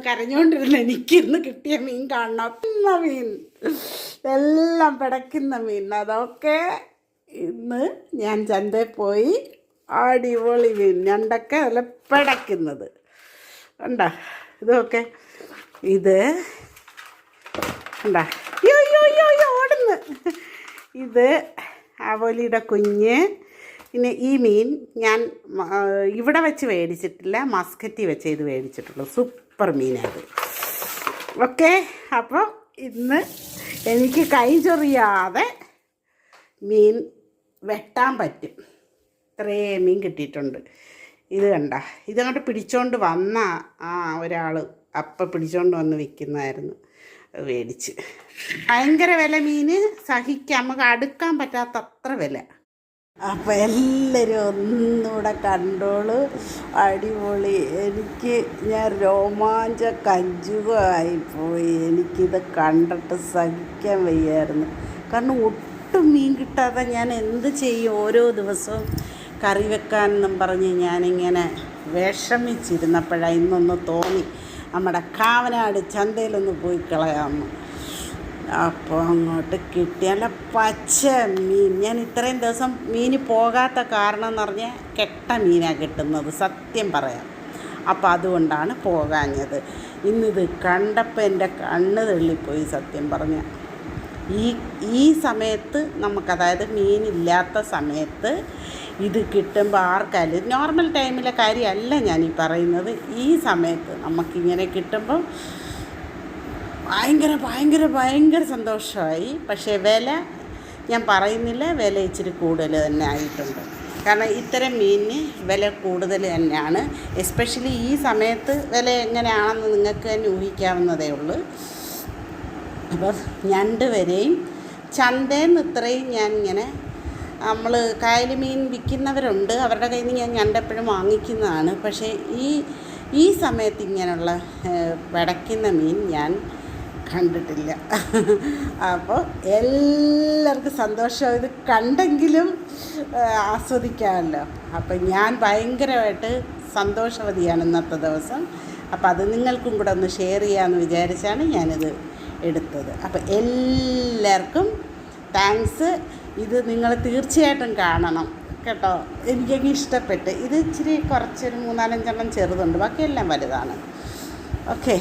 കരഞ്ഞുകൊണ്ടിരുന്ന എനിക്കിന്ന് കിട്ടിയ മീൻ കാണണം. ഇന്ന മീൻ. എല്ലാം പിടയ്ക്കുന്ന മീൻ. അതൊക്കെ ഇന്ന് ഞാൻ ചന്തയിൽ പോയി അടിപൊളി മീൻ. ഞണ്ടൊക്കെ നല്ല പിടയ്ക്കുന്നത്. കണ്ടോ? ഇതൊക്കെ. ഇത് കണ്ടാ? അയ്യോ അയ്യോ ഓടുന്നു. ഇത് അവലിയുടെ കുഞ്ഞ്. പിന്നെ ഈ മീൻ ഞാൻ ഇവിടെ വെച്ച് മേടിച്ചിട്ടില്ല. മസ്കറ്റി വെച്ച് ഇത് മേടിച്ചിട്ടുള്ളൂ. സൂപ്പർ മീനത് ഓക്കെ അപ്പോൾ ഇന്ന് എനിക്ക് കൈ ചൊറിയാതെ മീൻ വെട്ടാൻ പറ്റും. ഇത്രേ മീൻ കിട്ടിയിട്ടുണ്ട്. ഇത് കണ്ട ഇതങ്ങോട്ട് പിടിച്ചോണ്ട് വന്ന ആ ഒരാൾ അപ്പം പിടിച്ചോണ്ട് വന്ന് വിൽക്കുന്നതായിരുന്നു മേടിച്ച്. ഭയങ്കര വില മീന്. സഹിക്കാം നമുക്ക് അടുക്കാൻ പറ്റാത്ത അത്ര വില. അപ്പം എല്ലാവരും ഒന്നുകൂടെ കണ്ടോൾ. അടിപൊളി. എനിക്ക് ഞാൻ രോമാഞ്ച കഞ്ചുകമായിപ്പോയി എനിക്കിത് കണ്ടിട്ട് സഹിക്കാൻ വയ്യായിരുന്നു. കാരണം ഒട്ടും മീൻ കിട്ടാതെ ഞാൻ എന്ത് ചെയ്യും? ഓരോ ദിവസവും കറി വെക്കാനെന്നും പറഞ്ഞ് ഞാനിങ്ങനെ വിഷമിച്ചിരുന്നപ്പോഴാണ് ഇന്നൊന്ന് തോന്നി. നമ്മുടെ കാവനാട് ചന്തയിലൊന്ന് പോയി കളയാമെന്ന്. അപ്പോൾ അങ്ങോട്ട് കിട്ടിയാല പച്ച മീൻ. ഞാൻ ഇത്രയും ദിവസം മീൻ പോകാത്ത കാരണം എന്ന് പറഞ്ഞാൽ കെട്ട മീനാണ് കിട്ടുന്നത്. സത്യം പറയാം. അപ്പോൾ അതുകൊണ്ടാണ് പോകാഞ്ഞത്. ഇന്നിത് കണ്ടപ്പോൾ എന്റെ കണ്ണ് തള്ളിപ്പോയി സത്യം പറഞ്ഞ. ഈ ഈ സമയത്ത് നമുക്ക് അതായത് മീനില്ലാത്ത സമയത്ത് ഇത് കിട്ടുമ്പോൾ ആർക്കായാലും നോർമൽ ടൈമിലെ കാര്യമല്ല ഞാൻ ഈ പറയുന്നത്. ഈ സമയത്ത് നമുക്കിങ്ങനെ കിട്ടുമ്പോൾ ഭയങ്കര ഭയങ്കര ഭയങ്കര സന്തോഷമായി. പക്ഷേ വില ഞാൻ പറയുന്നില്ല. വില ഇച്ചിരി കൂടുതൽ തന്നെ ആയിട്ടുണ്ട്. കാരണം ഇത്തരം മീനിന് വില കൂടുതൽ തന്നെയാണ്. എസ്പെഷ്യലി ഈ സമയത്ത് വില എങ്ങനെയാണെന്ന് നിങ്ങൾക്ക് തന്നെ ഊഹിക്കാവുന്നതേ ഉള്ളൂ. അപ്പം ഞണ്ട് വരെയും ചന്തയിൽ ഇത്രയും ഞാൻ ഇങ്ങനെ നമ്മൾ കായൽ മീൻ വിൽക്കുന്നവരുണ്ട്. അവരുടെ കയ്യിൽ നിന്ന് ഞാൻ ഞണ്ടെപ്പോഴും വാങ്ങിക്കുന്നതാണ്. പക്ഷേ ഈ ഈ സമയത്ത് ഇങ്ങനെയുള്ള വിടയ്ക്കുന്ന മീൻ ഞാൻ കണ്ടിട്ടില്ല. അപ്പോൾ എല്ലാവർക്കും സന്തോഷം. ഇത് കണ്ടെങ്കിലും ആസ്വദിക്കാമല്ലോ. അപ്പം ഞാൻ ഭയങ്കരമായിട്ട് സന്തോഷവതിയാണ് ഇന്നത്തെ ദിവസം. അപ്പോൾ അത് നിങ്ങൾക്കും കൂടെ ഒന്ന് ഷെയർ ചെയ്യാമെന്ന് വിചാരിച്ചാണ് ഞാനിത് എടുത്തത്. അപ്പോൾ എല്ലാവർക്കും താങ്ക്സ് ഇത് നിങ്ങൾ തീർച്ചയായിട്ടും കാണണം. കേട്ടോ? എനിക്കങ്ങ് ഇഷ്ടപ്പെട്ട്. ഇത് ഇച്ചിരി കുറച്ചൊരു മൂന്നാലഞ്ചെണ്ണം ചെറുതുണ്ട്. ബാക്കിയെല്ലാം വലുതാണ്. ഓക്കെ